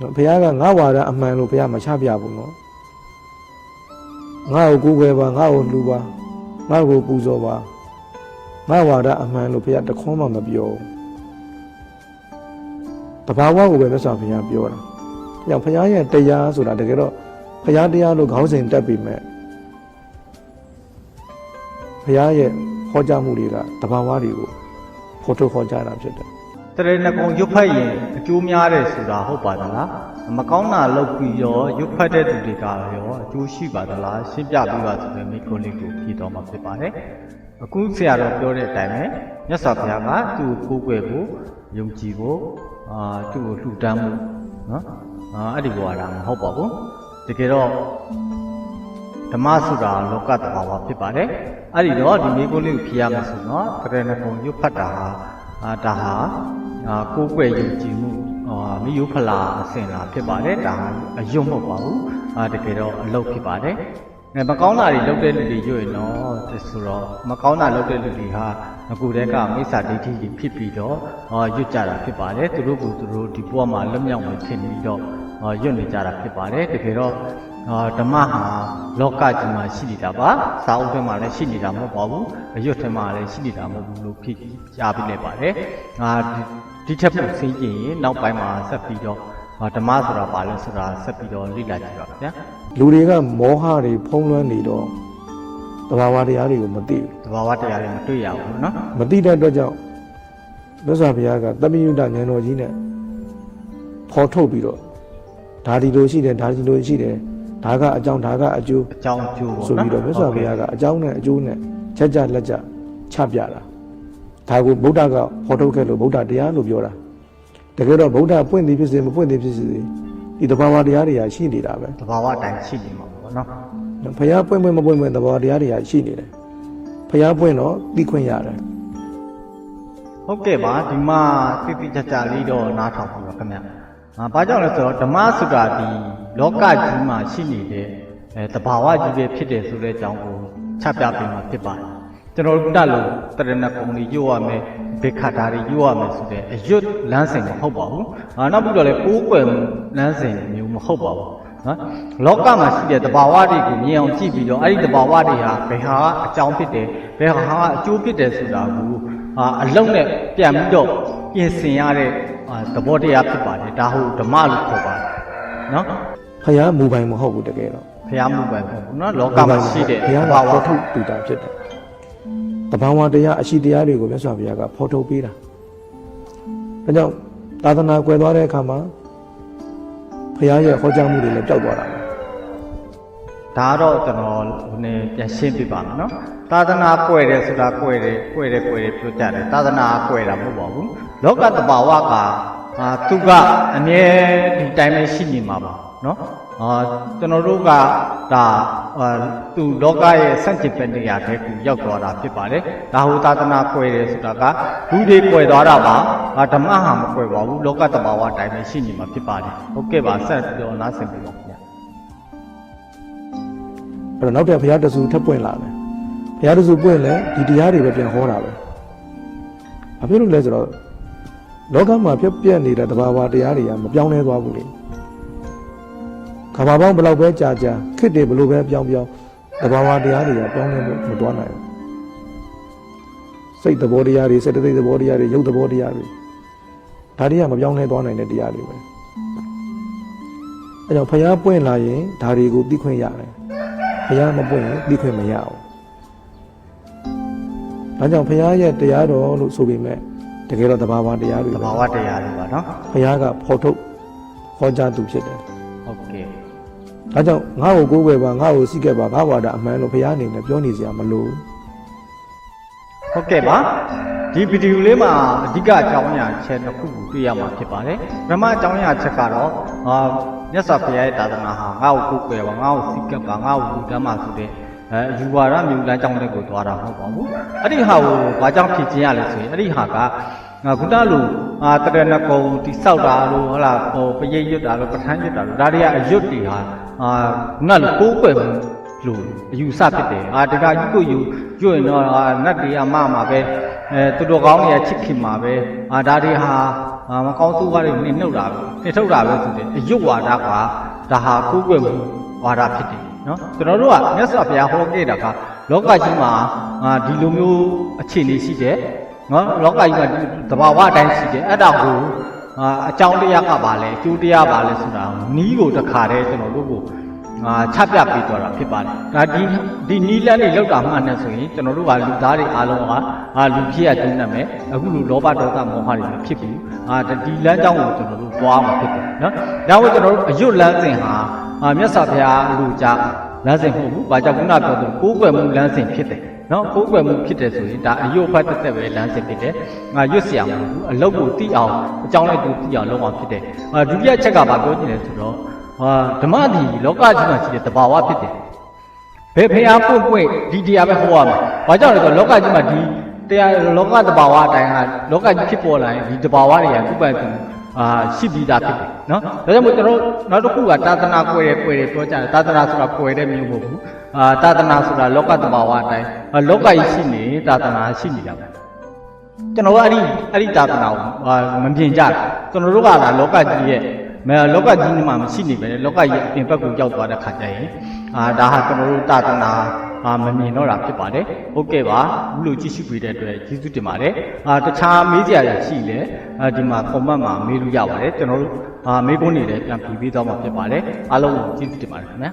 နော်ဘုရားကငါဝါဒအမှန်လို့ဘုရားမချပြဘူးနော်ငါ့ကိုကိုးကွယ်ပါငါ့ကိုလှူပါငါ့ကိုပူဇော်ပါငါဝါဒအမှန်လို့ဘုရားတခွန်းမှမပြောဘူးတဘာဝကိုပဲမြတ်စွာဘုရားပြောတာ။ကြောင့်ဘုရားရဲ့တရားဆိုတာတကယ်တော့ဘုရားတရားလို့ခေါင်းစဉ်တက်ပြီးမဲ့ဘုရားရဲ့ဟောကြားမှုတွေကတဘာဝတွေကိုဖော်ထုတ်ဟောကြားတာဖြစ်တယ် တရဏဂုံရွတ်ဖတ်ရင်အကျိုးများတယ်ဆိုတာဟုတ်ပါသလားမကောင်းတာလုပ်ပြီးရောရွတ်ဖတ်တဲ့သူတွေကရောအကျိုးရှိပါသလားရှင်းပြပေးပါဆိုတဲ့မိကုန်းလေးကိုဖြေတော်မှာဖြစ်ပါတယ်အခုဆရာတော်ပြောတဲ့အတိုင်းပဲမြတ်စွာဘုရားကသူ့ကိုကိုးကွယ်ဖို့ယုံကြည်ဖို့အာသူ့ကိုလှူဒန်းမှုနော်အာအဲ့ဒီဘဝလားမဟုတ်ပါဘူးတကယ်တော့ဓမ္မဆိုတာလောကတဘာဝဖြစ်ပါတယ်။အဲ့ဒီတော့ဒီမိကုန်းလေးကိုဖြေရမယ်ဆိုတော့တရဏဂုံရွတ်ဖတ်တာဟာ အာဒါဟာအာကိုယ်ွယ်ယုံကြည်မှုအာမိယုဖလာအစင်လာဖြစ်ပါတယ်။ဒါဟာအယွတ်မဟုတ်ပါဘူး။အာတကယ်တော့အလုတ်ဖြစ်ပါတယ်။အဲမကောင်းတာတွေလုပ်တဲ့လူတွေရွတ်ရင်တော့ဆိုတော့မကောင်းတာလုပ်တဲ့လူတွေဟာငကူတဲ့ကမိစ္ဆာဒိဋ္ဌိကြီးဖြစ်ပြီးတော့အာရွတ်ကြတာဖြစ်ပါတယ်။သူတို့ကသူတို့ဒီဘဝမှာလွတ်မြောက်မယ်ထင်ပြီးတော့အာရွတ်နေကြတာဖြစ်ပါတယ်။တကယ်တော့အာ ဓမ္မဟာလောကကြီးမှာရှိနေတာပါစာအုပ်ထဲမှာလည်းရှိနေတာမဟုတ်ပါဘူးအရွတ်ထဲမှာလည်းရှိနေတာမဟုတ်ဘူးလို့ဖြစ်ကြားပြီးလိုက်ပါတယ်အာဒီဒီချက်ပုံစင်းကြည့်ရင်နောက်ပိုင်းမှာဆက်ပြီးတော့အာဓမ္မဆိုတာပါလဲဆိုတာဆက်ပြီးတော့လေ့လာကြည့်ပါဗျာ လူတွေကမောဟတွေဖုံးလွှမ်းနေတော့တဘာဝတရားတွေကိုမသိ သဘာဝတရားတွေမတွေ့ရဘူးเนาะ ဘူးမသိတဲ့အတွက်ကြောင့်မြတ်စွာဘုရားကတပိယုဒ္ဒဉာဏ်တော်ကြီးနဲ့ဖော်ထုတ်ပြီးတော့ဒါဒီလိုရှိတယ်ဒါဒီလိုရှိတယ် ဒါကအကြောင်းဒါကအကျိုးအကြောင်းအကျိုးပေါ့နော်ဆိုပြီးတော့မြတ်စွာဘုရားကအကြောင်းနဲ့အကျိုးနဲ့ချက်ကြလက်ကြချပြတာဒါကိုဗုဒ္ဓကဟောထုတ်ခဲ့လို့ဗုဒ္ဓတရားလို့ပြောတာတကယ်တော့ဗုဒ္ဓပွင့်သည်ဖြစ်စေမပွင့်သည်ဖြစ်စေဒီတဘာဝတရားတွေဟာရှိနေတာပဲတဘာဝအတိုင်းရှိနေမှာပေါ့နော်ဘုရားပွင့်ပွင့်မပွင့်ပွင့်တဘာဝတရားတွေဟာရှိနေတယ်ဘုရားပွင့်တော့သိခွင့်ရတယ်ဟုတ်ကဲ့ပါဒီမှာတိတိကျကျလေးတော့နားထောင်ပါဦးခင်ဗျာ။ဘာကြောင့်လဲဆိုတော့ဓမ္မစုတာဒီ လောကကြီးမှာရှိနေတဲ့အဲတဘာဝကြီးပဲဖြစ်တယ်ဆိုတဲ့အကြောင်းကိုချပြပေးမှာဖြစ်ပါတယ်ကျွန်တော်တို့တက်လို့တရဏဂုံကြီးရွတ်ရမယ်ဘေခါတာတွေရွတ်ရမယ်ဆိုတဲ့အရွတ်လမ်းစဉ်မဟုတ်ပါဘူးအာနောက်ပြီးတော့လည်းပိုးကွယ်မှုလမ်းစဉ်မျိုးမဟုတ်ပါဘူးနော်လောကမှာရှိတဲ့တဘာဝတွေကိုမြင်အောင်ကြည့်ပြီးတော့အဲ့ဒီတဘာဝတွေဟာဘယ်ဟာကအကြောင်းဖြစ်တယ်ဘယ်ဟာကအကျိုးဖြစ်တယ်ဆိုတာကိုအာအလုံးနဲ့ပြန်ပြီးတော့ပြင်ဆင်ရတဲ့အာသဘောတရားဖြစ်ပါတယ်ဒါဟုတ်ဓမ္မလို့ခေါ်ပါတယ်နော် ဖះမူပိုင်မဟုတ်ဘူးတကယ်တော့ဖះမှုပဲပေါ့နော်လောကမှာရှိတဲ့ဘုရားတကဘာဝဖော်ထုတ်တူတာဖြစ်တယ်တဘာဝတရားအရှိတရားတွေကိုမြတ်စွာဘုရားကဖော်ထုတ်ပေးတာဒါကြောင့်သာသနာကွယ်သွားတဲ့အခါမှာဘုရားရဲ့ဟောကြားမှုတွေလည်းပျောက်သွားတာပဲဒါတော့ကျွန်တော်ဟိုနေပြန်ရှင်းပြပါမယ်နော်သာသနာကွယ်တယ်ဆိုတာကွယ်တယ်ကွယ်တယ်ကွယ်တယ်ပြောကြတယ်သာသနာကွယ်တာမဟုတ်ပါဘူးလောကတဘာဝကအာသူကအမြဲဒီတိုင်းပဲရှိနေမှာပါ နော်အာကျွန်တော်တို့ကဒါအာသူလောကရဲ့စန့်ကျင်ဘက်နေရာတဲ့ကိုရောက်သွားတာဖြစ်ပါတယ်ဒါဟိုသာသနာကွယ်တယ်ဆိုတာကလူတွေကွယ်သွားတာပါအာဓမ္မဟာမကွယ်ပါဘူးလောကတဘာဝအတိုင်းပဲရှိနေမှာဖြစ်ပါတယ်ဟုတ်ကဲ့ပါဆက်ပြီးတော့နားဆင်ပြပါခင်ဗျာအဲ့တော့နောက်တဲ့ဘုရားတဆူထပ်ပွင့်လာတယ်ဘုရားတဆူပွင့်လဲဒီတရားတွေပဲပြန်ဟောတာပဲဘာဖြစ်လို့လဲဆိုတော့လောကမှာပြက်ပြက်နေတဲ့တဘာဝတရားတွေကမပြောင်းလဲသွားဘူးလေ ခဘာပေါင်းဘယ်လောက်ပဲကြာကြာခစ်တွေဘယ်လိုပဲပြောင်းပြောင်းတဘာဝတရားတွေကပြောင်းလဲမသွားနိုင်ဘူးစိတ်သဘောတရားတွေစိတ်တသိက်သဘောတရားတွေရုပ်သဘောတရားတွေဒါတွေကမပြောင်းလဲသွားနိုင်တဲ့တရားတွေပဲအဲကြောင့်ဘုရားပွင့်လာရင်ဒါတွေကိုသိခွင့်ရတယ်ဘုရားမပွင့်ရင်သိခွင့်မရဘူး။ဒါကြောင့်ဘုရားရဲ့တရားတော်လို့ဆိုပေမဲ့တကယ်တော့တဘာဝတရားတွေသဘာဝတရားတွေပါနော်ဘုရားကဖော်ထုတ်ဟောကြားသူဖြစ်တယ်ဟုတ်ကဲ့။ ဒါကြောင့်ငါ့ကိုကိုးကွယ်ပါငါ့ကိုစိတ်ကပ်ပါငါ့ဝါဒအမှန်လို့ဘုရားအနေနဲ့ပြောနေစရာမလိုဘူးဟုတ်ကဲ့ပါဒီဗီဒီယိုလေးမှာအဓိကအကြောင်းအရာချက်တစ်ခုကိုတွေ့ရမှာဖြစ်ပါတယ်ပထမအကြောင်းအရာချက်ကတော့အာမြတ်စွာဘုရားရဲ့သာသနာဟာငါ့ကိုကိုယ်ကွယ်ပါငါ့ကိုစိတ်ကပ်ပါငါ့ကိုလူတန်းပါဆိုတဲ့အဲယူဝါဒမျိုးလမ်းကြောင်းတွေကိုသွားတာမဟုတ်ပါဘူးအဲ့ဒီဟာကိုဘာကြောင့်ဖြစ်ခြင်းရလဲဆိုရင်အဲ့ဒီဟာကငါခုနလိုအာတရဏဂုံတိဆောက်တာလို့ဟုတ်လားဟိုပရိတ်ရွတ်တာလို့ပဋ္ဌာန်းရွတ်တာလို့ဒါတွေကအရွတ်တွေဟာ အာခုနလိုကိုယ်ကွယ်မှုလို့အယူဆဖြစ်တယ်အာတခါကြီးကိုယူကျွရင်တော့အာနတ်တရားမမှာပဲအဲသူတော်ကောင်းတွေကချစ်ခင်မှာပဲအာဒါတွေဟာအာမကောင်းဆိုးကားတွေနှိမ့်နှုတ်တာပဲနှိမ့်ထုတ်တာပဲဆိုတဲ့အယုတ်ဝါဒကဒါဟာကိုးကွယ်မှုဝါဒဖြစ်တယ်နော်ကျွန်တော်တို့ကမြတ်စွာဘုရားဟောခဲ့တာကလောကကြီးမှာအာဒီလိုမျိုးအခြေအနေရှိတယ်နော်လောကကြီးမှာဒီသဘာဝအတိုင်းရှိတယ်အဲ့ဒါကို အာအကြောင်းတရားကပါလဲအကျိုးတရားပါလဲဆိုတာနီးကိုတစ်ခါတည်းကျွန်တော်တို့ကိုအာချပြပေးသွားတာဖြစ်ပါတယ်။ဒါဒီဒီနီလန်းတွေလောက်တာမှန်တယ်ဆိုရင်ကျွန်တော်တို့ကလူသားတွေအားလုံးကအာလူဖြစ်ရကျင်းနေမယ်။အခုလူလောဘဒေါသမောဟတွေမဖြစ်ဘူး။အာဒီလမ်းကြောင်းကိုကျွန်တော်တို့သွားမှာဖြစ်တယ်နော်။ဒါကိုကျွန်တော်တို့အယွတ်လမ်းစဉ်ဟာအာမြတ်စွာဘုရားလူကြလမ်းစဉ်မဟုတ်ဘူး။ဘာကြောင့်ခုနပြောသလိုကိုးကွယ်မှုလမ်းစဉ်ဖြစ်တယ်။ နော်ကိုးကွယ်မှုဖြစ်တယ်ဆိုရင်ဒါအယုတ်ဖတ်တက်တက်ပဲလမ်းစဉ်ဖြစ်တယ်။ငါရွတ်เสียမှာမဟုတ်ဘူး။အလုတ်ကိုတိအောင်အကြောင်းလိုက်သူတိအောင်လုပ်အောင်ဖြစ်တယ်။အာဒုတိယချက်ကဘာပြောချင်လဲဆိုတော့ ဟာဓမ္မဒီလောကကြီးမှာရှိတဲ့တဘာဝဖြစ်တယ်ဘယ်ဖျားပွင့်ပွင့်ဒီတရားပဲဟောရမှာဘာကြောင့်လဲဆိုတော့လောကကြီးမှာဒီ တရားလောကတဘာဝအတိုင်းကလောကကြီးဖြစ်ပေါ်လာရင်ဒီတဘာဝတွေကသူ့ပိုင်သူအာရှိပြီးသားဖြစ်တယ်နော်ဒါကြောင့်မို့ကျွန်တော်နောက်တစ်ခုကတာသနာကွယ်တယ်ကွယ်တယ်ပြောကြတယ်တာသနာဆိုတာကွယ်တဲ့မျိုးမဟုတ်ဘူးအာတာသနာဆိုတာလောကတဘာဝအတိုင်းအာလောကကြီးရှိနေတာသနာရှိနေတာပဲကျွန်တော်ကအဲ့ဒီအဲ့ဒီတာသနာကိုအာမမြင်ကြဘူးကျွန်တော်တို့ကလာလောကကြီးရဲ့မဲလောကကြီးမှာမရှိနေပဲလေလောကကြီးအပြင်ဘက်ကိုရောက်သွားတဲ့ခါကျရင်အာဒါဟာကျွန်တော်တို့တာသနာ အာမမြင်တော့တာဖြစ်ပါတယ်ဟုတ်ကဲ့ပါဘူးလို့ကြည့်ရှုပေးတဲ့အတွက်ကျေးဇူးတင်ပါတယ်အာတခြားမေးစရာတွေရှိလဲအာဒီမှာ comment မှာမေးလို့ရပါတယ်ကျွန်တော်တို့အာမေးခွန်းတွေလည်းပြန်ပြီးပေးသွားမှာဖြစ်ပါတယ်အားလုံးကိုကျေးဇူးတင်ပါတယ်ခင်ဗျာ